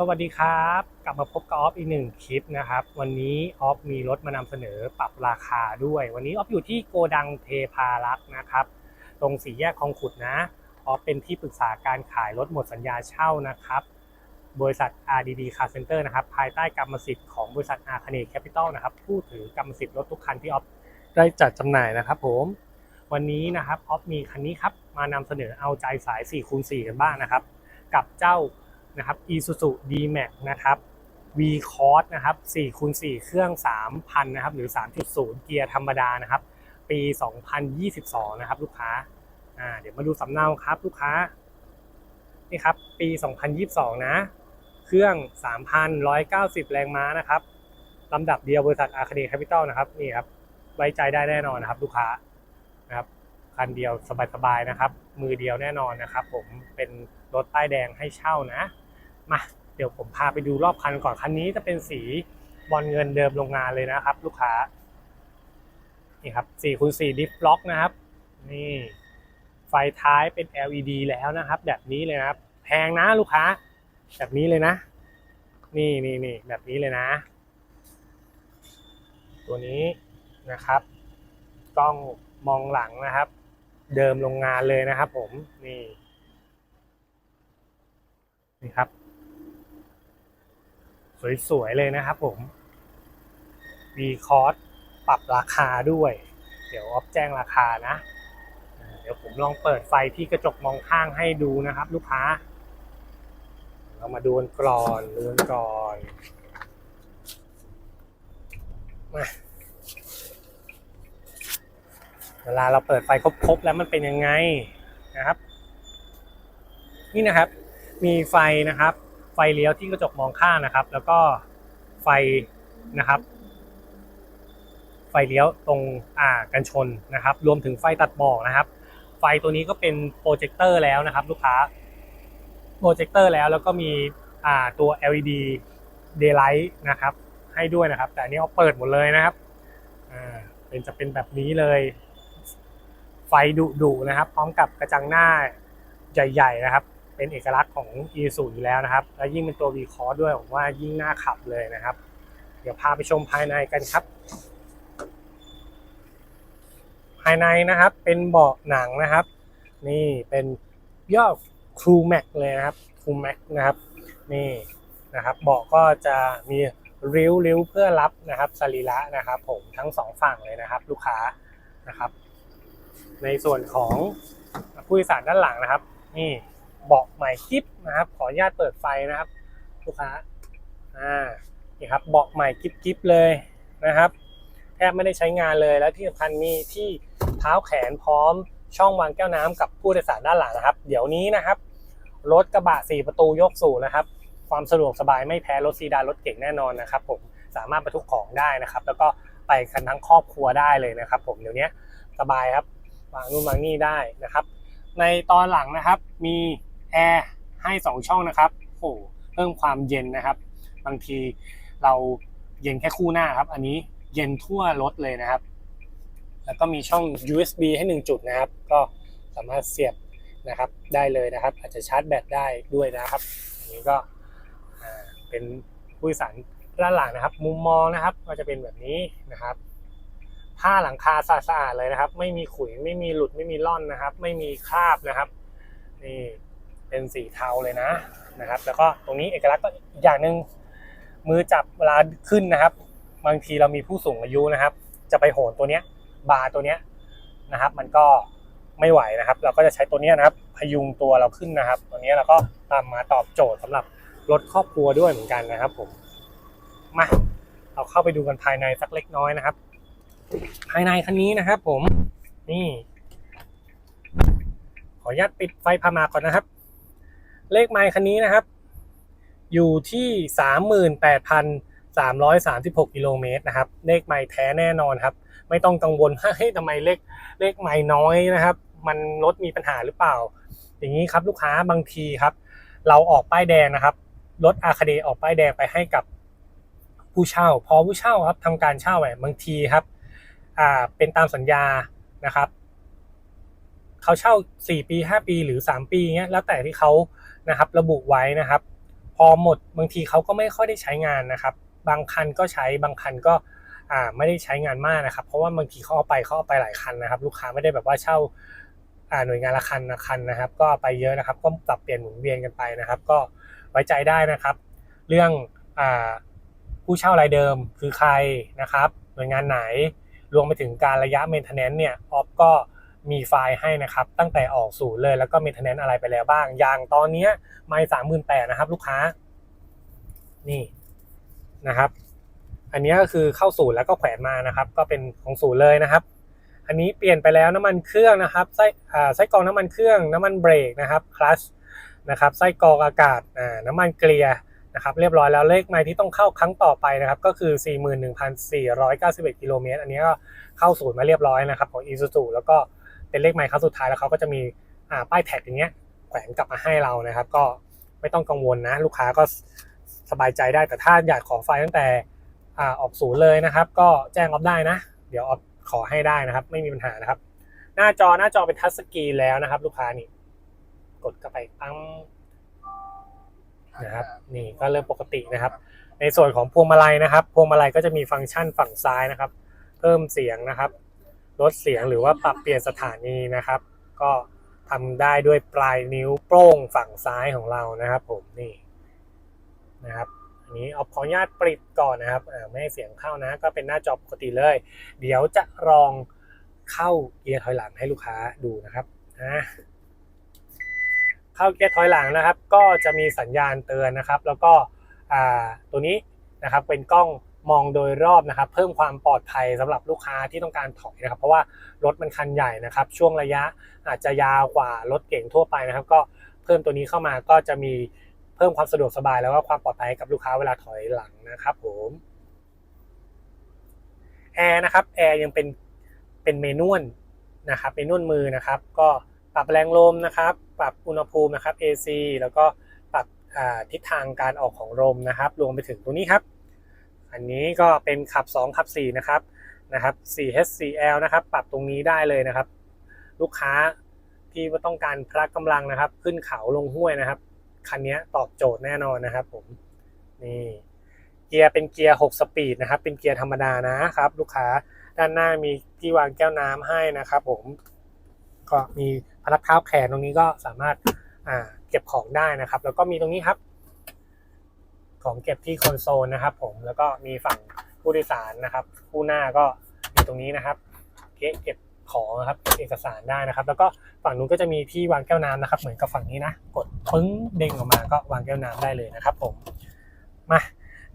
สวัสดีครับ กลับมาพบกับออฟอีกหนึ่งคลิปนะครับ วันนี้ออฟมีรถมานำเสนอปรับราคาด้วย วันนี้ออฟอยู่ที่โกดังเทพารักษ์นะครับ ตรงสี่แยกคลองขุดนะออฟเป็นที่ปรึกษาการขายรถหมดสัญญาเช่านะครับ บริษัท RDD Car Center นะครับ ภายใต้กรรมสิทธิ์ของบริษัท a r c a n e Capital นะครับ ผู้ถือกรรมสิทธิ์รถทุกคันที่ออฟได้จัดจำหน่ายนะครับผม วันนี้นะครับออฟมีคันนี้ครับมานำเสนอเอาใจสาย4คูณ4กันบ้างนะครับ กับเจ้า นะครับ Isuzu D-Max นะครับ V Cross นะครับ4คูณ4เครื่อง 3,000 นะครับ หรือ 3.0 เกียร์ธรรมดานะครับ ปี 2022 นะครับ ลูกค้าอ่าเดี๋ยวมาดูสำเนาครับลูกค้า นี่ครับ ปี 2022 นะ เครื่อง 3,190 แรงม้านะครับลำดับเดียวบริษัท a r c a d e Capital นะครับ นี่ครับ ไว้ใจได้แน่นอนนะครับ ลูกค้านะครับคันเดียวสบายๆนะครับ มือเดียวแน่นอนนะครับ ผมเป็นรถป้ายแดงให้เช่านะ มาเดี๋ยวผมพาไปดูรอบคันก่อนคันนี้จะเป็นสีบอลเงินเดิมโรงงานเลยนะครับ ลูกค้า นี่ครับ4คูณ4ดิฟล็อกนะครับ นี่ไฟท้ายเป็น LED แล้วนะครับ แบบนี้เลยนะครับ แพงนะลูกค้า แบบนี้เลยนะ นี่นี่นี่แบบนี้เลยนะ ตัวนี้นะครับกล้องมองหลังนะครับ เดิมโรงงานเลยนะครับ ผมนี่นี่ครับ สวย ๆ เลยนะครับผม V c o s ปรับราคาด้วย เดี๋ยวออฟแจ้งราคานะ เดี๋ยวผมลองเปิดไฟที่กระจกมองข้างให้ดูนะครับ ลูกค้า เรามาดูกันก่อนดูกันก่อนมาเวลาเราเปิดไฟครบๆแล้วมันเป็นยังไงนะครับ นี่นะครับ มีไฟนะครับ ไฟเลี้ยวที่กระจกมองข้างนะครับ แล้วก็ไฟนะครับ ไฟเลี้ยวตรงอ่ากันชนนะครับ รวมถึงไฟตัดหมอกนะครับ ไฟตัวนี้ก็เป็นโปรเจคเตอร์แล้วนะครับ ลูกค้าโปรเจคเตอร์แล้วแล้วก็มีอ่าตัว LED daylight นะครับ ให้ด้วยนะครับ แต่อันนี้เอาเปิดหมดเลยนะครับอ่าเป็นจะเป็นแบบนี้เลย ไฟดุดุนะครับ พร้อมกับกระจังหน้าใหญ่ ๆ นะครับ เป็นเอกลักษณ์ของ e สูอยู่แล้วนะครับ แล้วยิ่งเป็นตัว V c o s ด้วยผมว่ายิ่งน่าขับเลยนะครับ เดี๋ยวพาไปชมภายในกันครับ ภายในนะครับเป็นเบาะหนังนะครับ นี่เป็นย่อครูแม็กเลยนะครับครูแม็กนะครับ นี่นะครับเบาะก็จะมีริ้วริ้วเพื่อรับนะครับสรีระนะครับ ผมทั้งสองฝั่งเลยนะครับ ลูกค้านะครับ ในส่วนของผู้โดยสารด้านหลังนะครับ นี่ เบาะใหม่กิ๊บนะครับ ขออนุญาตเปิดไฟนะครับลูกค้าอ่านี่ครับเบาะใหม่กิ๊บกิ๊บเลยนะครับแทบไม่ได้ใช้งานเลยแล้วที่สำคัญมีที่เท้าแขนพร้อมช่องวางแก้วน้ำกับผู้โดยสารด้านหลังนะครับ เดี๋ยวนี้นะครับรถกระบะ 4 ประตูยกสูงนะครับ ความสะดวกสบายไม่แพ้รถซีดานรถเก่งแน่นอนนะครับ ผมสามารถบรรทุกของได้นะครับ แล้วก็ไปกันทั้งครอบครัวได้เลยนะครับ ผมเดี๋ยวนี้สบายครับวางนู่นวางนี่ได้นะครับ ในตอนหลังนะครับมี แอร์ให้ 2 ช่องนะครับโอ้โหเพิ่มความเย็นนะครับ บางทีเราเย็นแค่คู่หน้าครับ อันนี้เย็นทั่วรถเลยนะครับ แล้วก็มีช่อง USB ให้ 1 จุดนะครับ ก็สามารถเสียบนะครับได้เลยนะครับ อาจจะชาร์จแบตได้ด้วยนะครับ อันนี้ก็เป็นผู้โดยสารด้านหลังนะครับ มุมมองนะครับ ก็จะเป็นแบบนี้นะครับ ผ้าหลังคาสะอาดเลยนะครับ ไม่มีขุยไม่มีหลุดไม่มีร่อนนะครับ ไม่มีคราบนะครับนี่ เป็นสีเทาเลยนะนะครับ แล้วก็ตรงนี้เอกลักษณ์ก็อีกอย่างหนึ่งมือจับเวลาขึ้นนะครับ บางทีเรามีผู้สูงอายุนะครับ จะไปโหนตัวเนี้ยบาร์ตัวเนี้ยนะครับ มันก็ไม่ไหวนะครับ เราก็จะใช้ตัวเนี้ยนะครับ พยุงตัวเราขึ้นนะครับ ตัวเนี้ยเราก็ตามมาตอบโจทย์สำหรับรถครอบครัวด้วยเหมือนกันนะครับผมมาเราเข้าไปดูกันภายในสักเล็กน้อยนะครับ ภายในคันนี้นะครับ ผมนี่ ขออนุญาตปิดไฟพามาก่อนนะครับ เลขไมค์คันนี้นะครับ อยู่ที่สามหมื่นแปดพันสามร้อยสามสิบหกกิโลเมตรนะครับ เลขไมค์แท้แน่นอนครับ ไม่ต้องกังวลว่าเฮ้ยทำไมเลขเลขไมค์น้อยนะครับ มันรถมีปัญหาหรือเปล่า อย่างนี้ครับลูกค้าบางทีครับ เราออกป้ายแดงนะครับรถอาคาเดออกป้ายแดงไปให้กับผู้เช่า พอผู้เช่าครับทำการเช่าแบบบางทีครับอ่าเป็นตามสัญญานะครับ เขาเช่า 4 ปี 5 ปีหรือ 3 ปีเงี้ยแล้วแต่ที่เขานะครับระบุไว้นะครับ พอหมดบางทีเขาก็ไม่ค่อยได้ใช้งานนะครับ บางคันก็ใช้บางคันก็อ่าไม่ได้ใช้งานมากนะครับ เพราะว่าบางทีเขาเอาไปเขาเอาไปหลายคันนะครับ ลูกค้าไม่ได้แบบว่าเช่าอ่าหน่วยงานละคันละคันนะครับ ก็ไปเยอะนะครับ ก็ปรับเปลี่ยนหมุนเวียนกันไปนะครับ ก็ไว้ใจได้นะครับ เรื่องอาผู้เช่ารายเดิมคือใครนะครับ หน่วยงานไหนรวมไปถึงการระยะ maintenance เนี่ยออฟก็ มีไฟล์ให้นะครับ ตั้งแต่ออกศูนย์เลยแล้วก็ maintenance อะไรไปแล้วบ้าง อย่างตอนนี้ไม่สามหมื่นแปดนะครับ ลูกค้า นี่นะครับ อันนี้ก็คือเข้าศูนย์แล้วก็แขวนมานะครับ ก็เป็นของศูนย์เลยนะครับ อันนี้เปลี่ยนไปแล้วน้ำมันเครื่องนะครับไส้อ่าไส้กรองน้ำมันเครื่อง น้ำมันเบรกนะครับคลัชนะครับไส้กรองอากาศน้ำมันเกลียนะครับเรียบร้อยแล้วเลขไมล์ที่ต้องเข้าครั้งต่อไปนะครับก็คือ 41,491กิโลเมตรอันนี้ก็เข้าศูนย์มาเรียบร้อยนะครับของ Isuzu แล้วก็ เป็นเลขไมล์ครั้งสุดท้ายแล้วเขาก็จะมีป้ายแท็กอย่างเงี้ยแขวนกลับมาให้เรานะครับ ก็ไม่ต้องกังวลนะ ลูกค้าก็สบายใจได้แต่ถ้าอยากขอไฟล์ตั้งแต่อออกศูนย์เลยนะครับ ก็แจ้งออฟได้นะ เดี๋ยวออฟขอให้ได้นะครับ ไม่มีปัญหานะครับ หน้าจอหน้าจอเป็นทัชสกรีนแล้วนะครับ ลูกค้านี่ กดเข้าไปปั๊มนะครับ นี่ก็เริ่มปกตินะครับ ในส่วนของพวงมาลัยนะครับ พวงมาลัยก็จะมีฟังก์ชันฝั่งซ้ายนะครับ เพิ่มเสียงนะครับ ลดเสียงหรือว่าปรับเปลี่ยนสถานีนะครับ ก็ทำได้ด้วยปลายนิ้วโป้งฝั่งซ้ายของเรานะครับ ผมนี่นะครับอันนี้เอาขออนุญาตปิดก่อนนะครับไม่ให้เสียงเข้านะ ก็เป็นหน้าจอปกติเลย เดี๋ยวจะลองเข้าเกียร์ถอยหลังให้ลูกค้าดูนะครับอ่าเข้าเกียร์ถอยหลังนะครับ ก็จะมีสัญญาณเตือนนะครับ แล้วก็อ่าตัวนี้นะครับเป็นกล้อง มองโดยรอบนะครับ เพิ่มความปลอดภัยสำหรับลูกค้าที่ต้องการถอยนะครับ เพราะว่ารถมันคันใหญ่นะครับ ช่วงระยะอาจจะยาวกว่ารถเก่งทั่วไปนะครับ ก็เพิ่มตัวนี้เข้ามาก็จะมีเพิ่มความสะดวกสบายแล้วก็ความปลอดภัยกับลูกค้าเวลาถอยหลังนะครับผมแอร์นะครับแอร์ยังเป็นเป็นเมนวลนะครับเมนวลมือนะครับ ก็ปรับแรงลมนะครับ ปรับอุณหภูมินะครับ AC แล้วก็ปรับทิศทางการออกของลมนะครับ รวมไปถึงตัวนี้ครับ อันนี้ก็เป็นขับ 2 ขับ 4 นะครับนะครับ 4HCL นะครับ ปรับตรงนี้ได้เลยนะครับ ลูกค้าที่ต้องการพละกำลังนะครับ ขึ้นเขาลงห้วยนะครับ คันนี้ตอบโจทย์แน่นอนนะครับผมนี่เกียร์เป็นเกียร์ 6 สปีดนะครับ เป็นเกียร์ธรรมดานะครับ ลูกค้าด้านหน้ามีที่วางแก้วน้ำให้นะครับ ผมก็มีพนักเท้าแขนตรงนี้ก็สามารถเก็บของได้นะครับ แล้วก็มีตรงนี้ครับ ของเก็บที่คอนโซลนะครับ ผมแล้วก็มีฝั่งผู้โดยสารนะครับ ผู้หน้าก็มีตรงนี้นะครับเก็บเก็บของนะครับเก็บเอกสารได้นะครับ แล้วก็ฝั่งนู้นก็จะมีที่วางแก้วน้ำนะครับ เหมือนกับฝั่งนี้นะ กดปึ้งเด้งออกมาก็วางแก้วน้ำได้เลยนะครับ ผมมา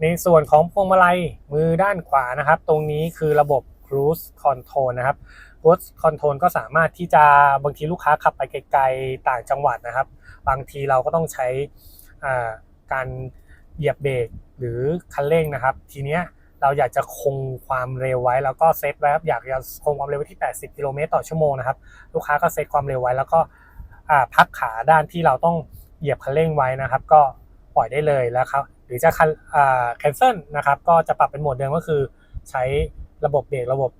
ในส่วนของพวงมาลัยมือด้านขวานะครับ ตรงนี้คือระบบ cruise control นะครับ cruise control ก็สามารถที่จะบางทีลูกค้าขับไปไกลๆต่างจังหวัดนะครับ บางทีเราก็ต้องใช้อ่าการ เหยียบเบรกหรือคันเร่งนะครับ ทีเนี้ยเราอยากจะคงความเร็วไว้ แล้วก็เซตไว้ครับอยากจะคงความเร็วไว้ที่ 80 กิโลเมตรต่อชั่วโมงนะครับลูกค้าก็เซตความเร็วไว้ แล้วก็พักขาด้านที่เราต้องเหยียบคันเร่งไว้นะครับ ก็ปล่อยได้เลยแล้วครับหรือจะคันอ่า cancel นะครับ ก็จะปรับเป็นโหมดเดิมก็คือใช้ระบบเบรกระบบ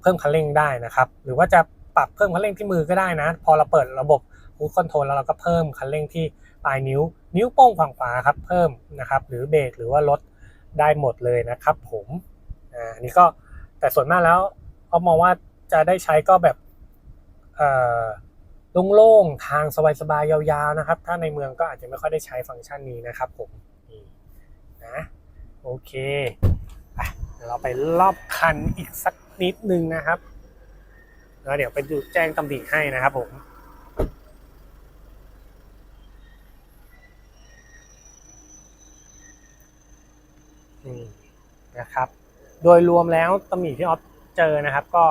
เพิ่มคันเร่งได้นะครับ หรือว่าจะปรับเพิ่มคันเร่งที่มือก็ได้นะ พอเราเปิดระบบ คูดคอนโทรลแล้วเราก็เพิ่มคันเร่งที่ปลายนิ้ว นิ้วโป้งฝั่งขวาครับเพิ่มนะครับ หรือเบรกหรือว่าลดได้หมดเลยนะครับผมอ่าอันนี้ก็แต่ส่วนมากแล้วเขามองว่าจะได้ใช้ก็แบบเอ่อโล่งๆทางสบายๆยาวๆนะครับ ถ้าในเมืองก็อาจจะไม่ค่อยได้ใช้ฟังก์ชันนี้นะครับผมนี่นะโอเคอะเดี๋ยวเราไปรอบคันอีกสักนิดนึงนะครับแล้วเดี๋ยวไปดูแจ้งตำหนิให้นะครับผม นี่นะครับ โดยรวมแล้วตำหนิที่ออฟเจอนะครับ ก็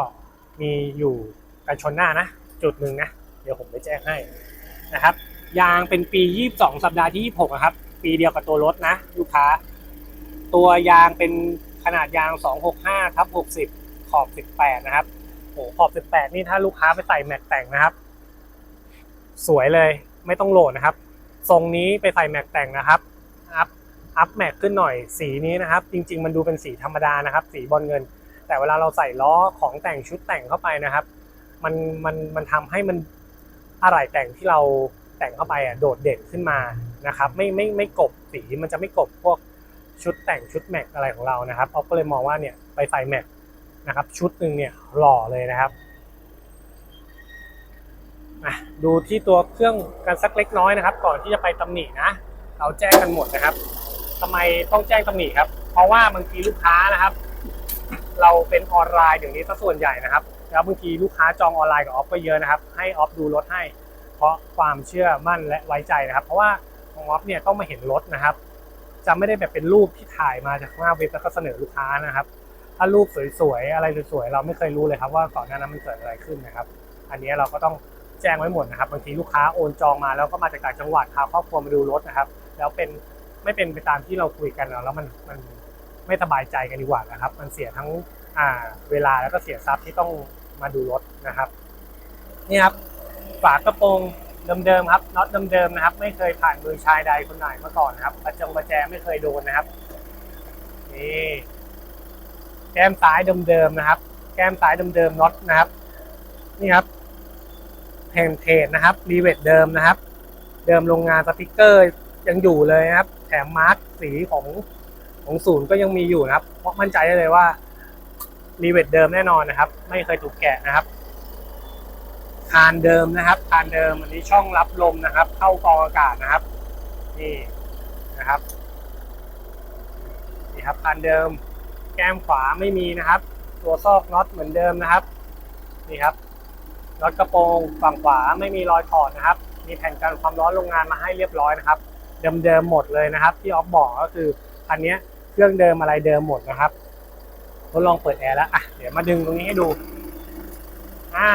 มีอยู่กันชนหน้านะ จุดหนึ่งนะ เดี๋ยวผมไปแจ้งให้นะครับ ยางเป็นปี 22 สัปดาห์ที่ 26 นะครับ ปีเดียวกับตัวรถนะ ลูกค้า ตัวยางเป็นขนาดยาง 265ทับ60 ขอบ 18 นะครับโอ้ขอบ 18 นี่ถ้าลูกค้าไปใส่แม็กแต่งนะครับ สวยเลยไม่ต้องโหลดนะครับ ทรงนี้ไปใส่แม็กแต่งนะครับ อัพแม็กขึ้นหน่อยสีนี้นะครับ จริง ๆ มันดูเป็นสีธรรมดานะครับ สีบอลเงิน แต่เวลาเราใส่ล้อของแต่งชุดแต่งเข้าไปนะครับ มันมันมันทำให้มันอะไรแต่งที่เราแต่งเข้าไปอะโดดเด่นขึ้นมานะครับ ไม่ไม่ไม่กบสีมันจะไม่กบพวกชุดแต่งชุดแม็กอะไรของเรานะครับออฟก็เลยมองว่าเนี่ยไปใส่แม็กนะครับ ชุดหนึ่งเนี่ยหล่อเลยนะครับอะดูที่ตัวเครื่องกันสักเล็กน้อยนะครับ ก่อนที่จะไปตำหนินะ เราแจ้งกันหมดนะครับ ทำไมต้องแจ้งตำหนิครับ เพราะว่าบางทีลูกค้านะครับ เราเป็นออนไลน์อย่างนี้ซะส่วนใหญ่นะครับ แล้วบางทีลูกค้าจองออนไลน์กับออฟก็เยอะนะครับ ให้ออฟดูรถให้ เพราะความเชื่อมั่นและไว้ใจนะครับ เพราะว่าของออฟเนี่ยต้องมาเห็นรถนะครับ จะไม่ได้แบบเป็นรูปที่ถ่ายมาจากหน้าเว็บแล้วก็เสนอลูกค้านะครับ ถ้ารูปสวยๆอะไรสวยๆเราไม่เคยรู้เลยครับ ว่าก่อนหน้านั้นมันเกิดอะไรขึ้นนะครับ อันนี้เราก็ต้องแจ้งไว้หมดนะครับบางทีลูกค้าโอนจองมาแล้วก็มาจากต่างจังหวัดพาครอบครัวมาดูรถนะครับ แล้วเป็น ไม่เป็นไปตามที่เราคุยกันแล้วมันมันไม่สบายใจกันดีกว่านะครับ มันเสียทั้งอ่าเวลาแล้วก็เสียทรัพย์ที่ต้องมาดูรถนะครับนี่ครับฝากระโปรงเดิมๆครับน็อตเดิมๆนะครับ ไม่เคยผ่านมือชายใดคนไหนมาก่อนนะครับประจงประแจไม่เคยโดนนะครับนี่แก้มซ้ายเดิมๆนะครับ แก้มซ้ายเดิมๆน็อตนะครับ นี่ครับเพนเทนนะครับรีเวทเดิมนะครับ เดิมโรงงานสติกเกอร์ ยังอยู่เลยนะครับ แถมมาร์กสีของของศูนย์ก็ยังมีอยู่นะครับ เพราะมั่นใจได้เลยว่ารีเวทเดิมแน่นอนนะครับ ไม่เคยถูกแกะนะครับคานเดิมนะครับคานเดิมอันนี้ช่องรับลมนะครับ เข้ากองอากาศนะครับ นี่นะครับนี่ครับคานเดิม แก้มขวาไม่มีนะครับ ตัวซอกน็อตเหมือนเดิมนะครับนี่ครับน็อตกระโปรงฝั่งขวาไม่มีรอยถอดนะครับ มีแผ่นกันความร้อนโรงงานมาให้เรียบร้อยนะครับ เดิมๆหมดเลยนะครับที่ออฟบอกก็คือคันนี้เครื่องเดิมอะไรเดิมหมดนะครับทดลองเปิดแอร์แล้วอะเดี๋ยวมาดึงตรงนี้ให้ดูอ่า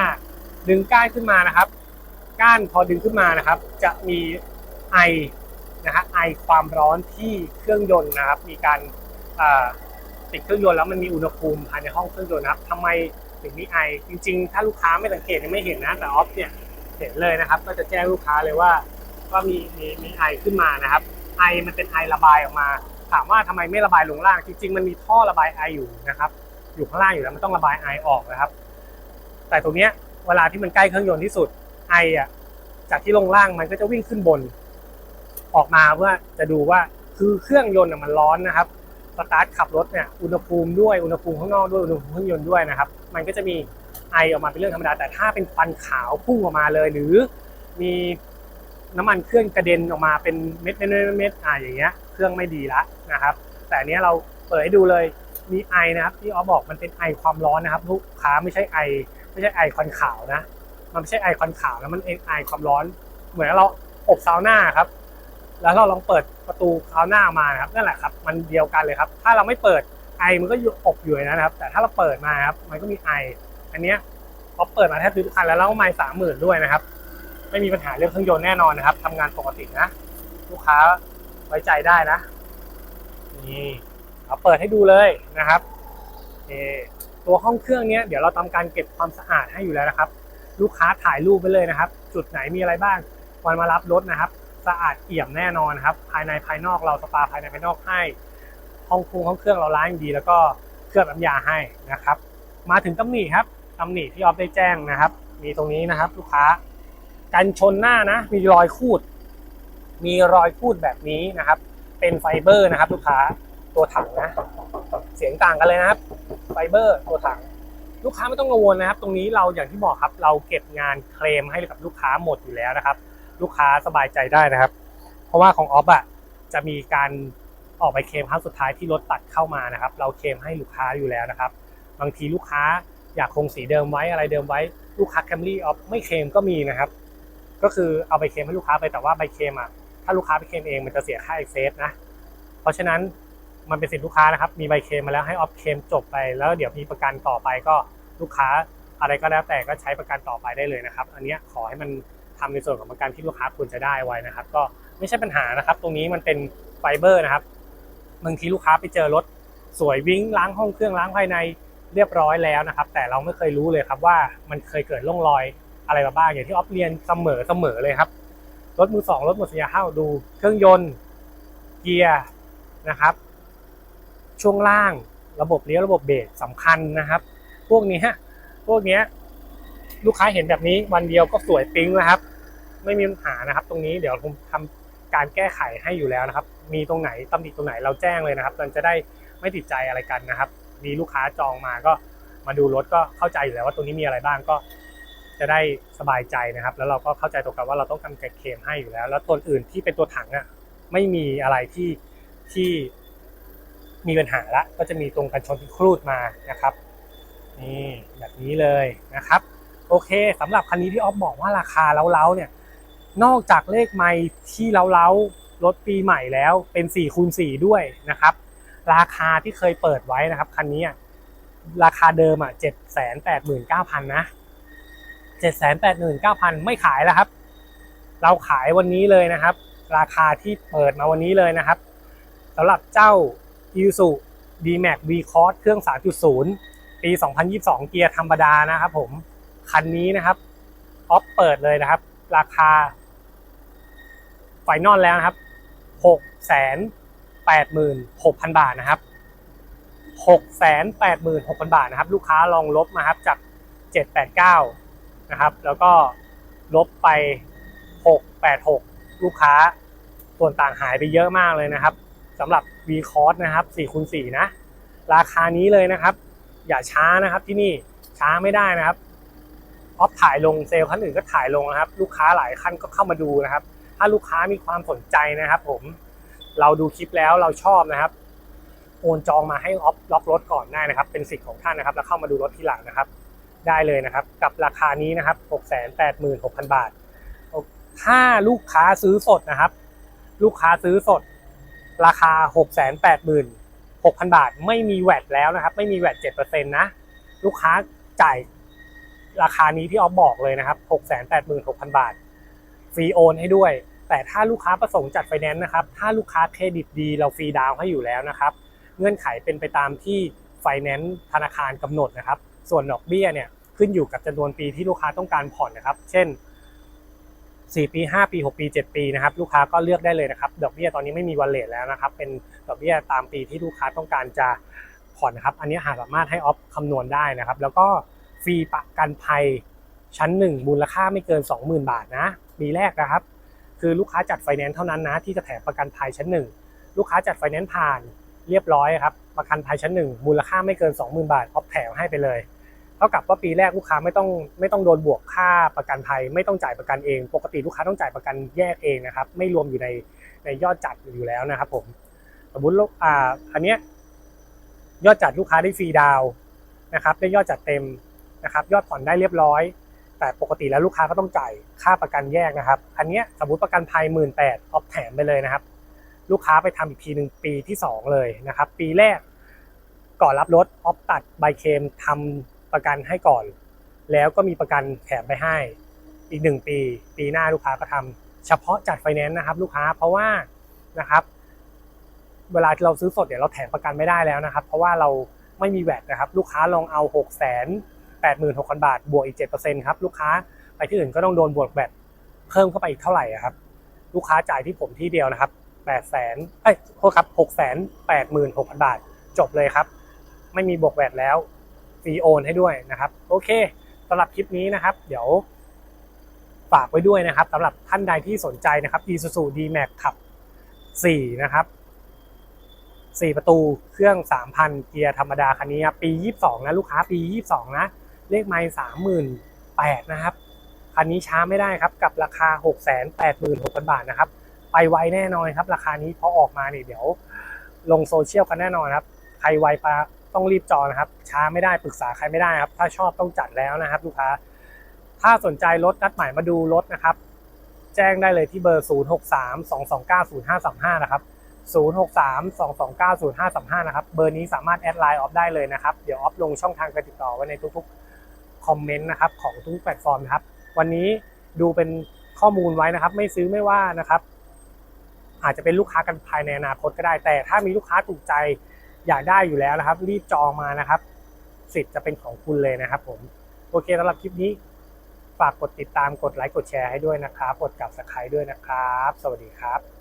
ดึงก้านขึ้นมานะครับ ก้านพอดึงขึ้นมานะครับ จะมีไอนะฮะไอความร้อนที่เครื่องยนต์นะครับ มีการติดเครื่องยนต์แล้วมันมีอุณหภูมิภายในห้องเครื่องยนต์นะครับทำไมถึงมีไอจริง ๆ ถ้าลูกค้าไม่สังเกตไม่เห็นนะแต่ออฟเนี่ยเห็นเลยนะครับ ก็จะแจ้งลูกค้าเลยว่า ว่ามีมีมีไอขึ้นมานะครับ ไอมันเป็นไอระบายออกมา ถามว่าทำไมไม่ระบายลงล่าง จริง ๆ มันมีท่อระบายไออยู่นะครับ อยู่ข้างล่างอยู่แล้วมันต้องระบายไอออกนะครับ แต่ตรงเนี้ยเวลาที่มันใกล้เครื่องยนต์ที่สุดไออะจากที่ลงล่างมันก็จะวิ่งขึ้นบน ออกมาเพื่อจะดูว่าคือเครื่องยนต์มันร้อนนะครับสตาร์ทขับรถเนี่ยอุณหภูมิด้วยอุณหภูมิข้างนอกด้วยอุณหภูมิเครื่องยนต์ด้วยนะครับ มันก็จะมีไอออกมาเป็นเรื่องธรรมดาแต่ถ้าเป็นควันขาวพุ่งออกมาเลย หรือมี น้ำมันเครื่องกระเด็นออกมาเป็นเม็ดเม็ดเม็ดเม็ดอ่าอย่างเงี้ยเครื่องไม่ดีละนะครับ แต่อันเนี้ยเราเปิดให้ดูเลยมีไอนะครับที่ออบอกมันเป็นไอความร้อนนะครับ ลูกค้าไม่ใช่ไอ ไม่ใช่ไอควันขาวนะ มันไม่ใช่ไอควันขาวนะมันเองไอความร้อน เหมือนเราอบซาวน่าครับ แล้วเราลองเปิดประตูซาวน่ามานะครับนั่นแหละครับ มันเดียวกันเลยครับ ถ้าเราไม่เปิดไอมันก็อยู่อบอยู่นะครับ แต่ถ้าเราเปิดมาครับมันก็มีไอ อันเนี้ยพอเปิดมาแทบทุกคันแล้วแล้วก็ไม่สามหมื่นด้วยนะครับ ไม่มีปัญหาเรื่องเครื่องยนต์แน่นอนนะครับทำงานปกตินะ ลูกค้าไว้ใจได้นะ นี่เราเปิดให้ดูเลยนะครับเอตัวห้องเครื่องเนี้ยเดี๋ยวเราทำการเก็บความสะอาดให้อยู่แล้วนะครับ ลูกค้าถ่ายรูปไปเลยนะครับ จุดไหนมีอะไรบ้างวันมารับรถนะครับ สะอาดเอี่ยมแน่นอนนะครับ ภายในภายนอกเราสปาภายในภายนอกให้ห้องคุงห้องเครื่องเราล้างอย่างดี แล้วก็เคลือบน้ำยาให้นะครับ มาถึงตำหนิครับตำหนิที่ออฟได้แจ้งนะครับ มีตรงนี้นะครับ ลูกค้า กันชนหน้านะ มีรอยคูด มีรอยคูดแบบนี้นะครับ เป็นไฟเบอร์นะครับ ลูกค้าตัวถังนะ เสียงต่างกันเลยนะครับ ไฟเบอร์ตัวถัง ลูกค้าไม่ต้องกังวลนะครับ ตรงนี้เราอย่างที่บอกครับ เราเก็บงานเคลมให้กับลูกค้าหมดอยู่แล้วนะครับ ลูกค้าสบายใจได้นะครับ เพราะว่าของออฟอะจะมีการออกไปเคลมครั้งสุดท้ายที่รถตัดเข้ามานะครับ เราเคลมให้ลูกค้าอยู่แล้วนะครับ บางทีลูกค้าอยากคงสีเดิมไว้อะไรเดิมไว้ลูกค้าแคมรี่ออฟไม่เคลมก็มีนะครับ ก็คือเอาไปเคลมให้ลูกค้าไปแต่ว่าใบเคลมอะถ้าลูกค้าไปเคลมเองมันจะเสียค่าเอ็กเซสนะ เพราะฉะนั้นมันเป็นสิทธิลูกค้านะครับ มีใบเคลมมาแล้วให้ออฟเคลมจบไป แล้วเดี๋ยวมีประกันต่อไปก็ลูกค้าอะไรก็แล้วแต่ก็ใช้ประกันต่อไปได้เลยนะครับ อันนี้ขอให้มันทำในส่วนของประกันที่ลูกค้าควรจะได้ไว้นะครับ ก็ไม่ใช่ปัญหานะครับ ตรงนี้มันเป็นไฟเบอร์นะครับบางทีลูกค้าไปเจอรถสวยวิ่งล้างห้องเครื่องล้างภายในเรียบร้อยแล้วนะครับ แต่เราไม่เคยรู้เลยครับว่ามันเคยเกิดร่องรอย อะไรมาบ้างอย่างที่ออฟเรียนเสมอเสมอเลยครับรถมือสองรถหมดสัญญาห้าวดู เครื่องยนต์เกียร์นะครับ ช่วงล่างระบบเลี้ยวระบบเบรกสำคัญนะครับ พวกนี้ฮะพวกเนี้ยลูกค้าเห็นแบบนี้วันเดียวก็สวยปิ๊งแล้วครับ ไม่มีปัญหานะครับ ตรงนี้เดี๋ยวผมทำการแก้ไขให้อยู่แล้วนะครับ มีตรงไหนตำหนิตรงไหนเราแจ้งเลยนะครับมันจะได้ไม่ติดใจอะไรกันนะครับ มีลูกค้าจองมาก็มาดูรถก็เข้าใจอยู่แล้วว่าตรงนี้มีอะไรบ้างก็ จะได้สบายใจนะครับ แล้วเราก็เข้าใจตรงกันว่าเราต้องทำแกะเคมให้อยู่แล้ว แล้วตัวอื่นที่เป็นตัวถังอะไม่มีอะไรที่ที่มีปัญหาละก็จะมีตรงกันชนที่ครูดมานะครับนี่แบบนี้เลยนะครับ โอเคสำหรับคันนี้ที่ออฟบอกว่าราคาเล้าๆเนี่ยนอกจากเลขไม่ที่เล้าๆรถปีใหม่แล้วเป็น4คูณ4ด้วยนะครับ ราคาที่เคยเปิดไว้นะครับคันนี้ราคาเดิมอะเจ็ดแสนแปดหมื่นเก้าพันนะ เจ็ดแสนแปดหมื่นเก้าพันไม่ขายแล้วครับ เราขายวันนี้เลยนะครับ ราคาที่เปิดมาวันนี้เลยนะครับสำหรับเจ้า i s u D-Max v c o s เครื่อง 3.0 ปี 2022 เกียร์ธรรมดานะครับผม คันนี้นะครับออฟเปิดเลยนะครับ ราคาไฟนอลแล้วนะครับ 6 8 6 0 0 0 บาทนะครับ 6 8 6 0 0 0 บาทนะครับ ลูกค้าลองลบมาครับจาก 789 นะครับ แล้วก็ลบไป 686 ลูกค้า ส่วนต่างหายไปเยอะมากเลยนะครับสำหรับ V c o s นะครับ4คูณ4นะ ราคานี้เลยนะครับ อย่าช้านะครับที่นี่ช้าไม่ได้นะครับออฟถ่ายลงเซลล์คันอื่นก็ถ่ายลงนะครับ ลูกค้าหลายคันก็เข้ามาดูนะครับ ถ้าลูกค้ามีความสนใจนะครับ ผมเราดูคลิปแล้วเราชอบนะครับโอนจองมาให้ออฟล็อกรถก่อนได้นะครับ เป็นสิทธิ์ของท่านนะครับ แล้วเข้ามาดูรถทีหลังนะครับ ได้เลยนะครับ กับราคานี้นะครับ 686,000 บาท ถ้าลูกค้าซื้อสดนะครับ ลูกค้าซื้อสด ราคา 686,000 บาท ไม่มีแวดแล้วนะครับ ไม่มีแวด7%นะ ลูกค้าจ่ายราคานี้ที่ออฟบอกเลยนะครับ 686,000 บาท ฟรีโอนให้ด้วย แต่ถ้าลูกค้าประสงค์จัดไฟแนนซ์นะครับ ถ้าลูกค้าเครดิตดีเราฟรีดาวน์ให้อยู่แล้วนะครับ เงื่อนไขเป็นไปตามที่ไฟแนนซ์ธนาคารกำหนดนะครับ ส่วนดอกเบี้ยเนี่ยขึ้นอยู่กับจำนวนปีที่ลูกค้าต้องการผ่อนนะครับ เช่น 4 ปี 5 ปี 6 ปี 7 ปีนะครับ ลูกค้าก็เลือกได้เลยนะครับ ดอกเบี้ยตอนนี้ไม่มีวันเลทแล้วนะครับ เป็นดอกเบี้ยตามปีที่ลูกค้าต้องการจะผ่อนนะครับ อันนี้หาสามารถให้ออฟคำนวณได้นะครับ แล้วก็ฟรีประกันภัยชั้น 1 มูลค่าไม่เกิน 20,000 บาทนะปีแรกนะครับ คือลูกค้าจัดไฟแนนซ์เท่านั้นนะที่จะแถมประกันภัยชั้น 1 ลูกค้าจัดไฟแนนซ์ผ่านเรียบร้อยครับประกันภัยชั้น 1 มูลค่าไม่เกิน 20,000 บาทออฟแถมให้ไปเลย เท่ากับว่าปีแรกลูกค้าไม่ต้องไม่ต้องโดนบวกค่าประกันภัยไม่ต้องจ่ายประกันเอง ปกติลูกค้าต้องจ่ายประกันแยกเองนะครับ ไม่รวมอยู่ในในยอดจัดอยู่แล้วนะครับผมสมมติลูกอ่าอันเนี้ยยอดจัดลูกค้าได้ฟรีดาวนะครับได้ยอดจัดเต็มนะครับ ยอดผ่อนได้เรียบร้อย แต่ปกติแล้วลูกค้าก็ต้องจ่ายค่าประกันแยกนะครับ อันเนี้ยสมมติประกันภัยหมื่นแปดออฟแถมไปเลยนะครับ ลูกค้าไปทำอีกทีหนึ่งปีที่สองเลยนะครับ ปีแรกก่อนรับรถออฟตัดใบเคมทำ ประกันให้ก่อน แล้วก็มีประกันแถมไปให้อีกหนึ่งปี ปีหน้าลูกค้าก็ทำเฉพาะจัดไฟแนนซ์นะครับ ลูกค้าเพราะว่านะครับ เวลาที่เราซื้อสดเนี่ยเราแถมประกันไม่ได้แล้วนะครับ เพราะว่าเราไม่มีแวดนะครับ ลูกค้าลองเอา6 8 6 0 0 0บาท บวกอีก7%ครับลูกค้าไปที่อื่นก็ต้องโดนบวกแวดเพิ่มเข้าไปอีกเท่าไหร่ครับ ลูกค้าจ่ายที่ผมที่เดียวนะครับ8แสนเอ้ยโทษครับ6แสน8หมื่น6พันบาท จบเลยครับ ไม่มีบวกแวดแล้ว ฟรีโอนให้ด้วยนะครับ โอเคสำหรับคลิปนี้นะครับ เดี๋ยวฝากไว้ด้วยนะครับสำหรับท่านใดที่สนใจนะครับ Isuzu D-Max ขับ 4 นะครับ 4 ประตูเครื่อง 3,000 เกียร์ธรรมดาคันนี้ครับปี 22 นะ ลูกค้าปี 22 นะ เลขไม่38,000นะครับ คันนี้ช้าไม่ได้ครับ กับราคา 686,000 บาทนะครับ ไปไวแน่นอนครับ ราคานี้พอออกมาเนี่ยเดี๋ยวลงโซเชียลกันแน่นอนครับ ใครไวปะ ต้องรีบจองนะครับ ช้าไม่ได้ปรึกษาใครไม่ได้ครับ ถ้าชอบต้องจัดแล้วนะครับ ลูกค้า ถ้าสนใจรถนัดหมายมาดูรถนะครับ แจ้งได้เลยที่เบอร์ 0632290535 นะครับ 0632290535 นะครับ เบอร์นี้สามารถแอดไลน์ออฟได้เลยนะครับ เดี๋ยวออฟลงช่องทางการติดต่อไว้ในทุกๆคอมเมนต์นะครับของทุกแพลตฟอร์มนะครับ วันนี้ดูเป็นข้อมูลไว้นะครับ ไม่ซื้อไม่ว่านะครับ อาจจะเป็นลูกค้ากันภายในอนาคตก็ได้ แต่ถ้ามีลูกค้าถูกใจ อยากได้อยู่แล้วนะครับ รีบจองมานะครับสิทธิ์จะเป็นของคุณเลยนะครับ ผมโอเคสำหรับคลิปนี้ ฝากกดติดตามกดไลค์กดแชร์ให้ด้วยนะครับ กดกับสไครด้วยนะครับ สวัสดีครับ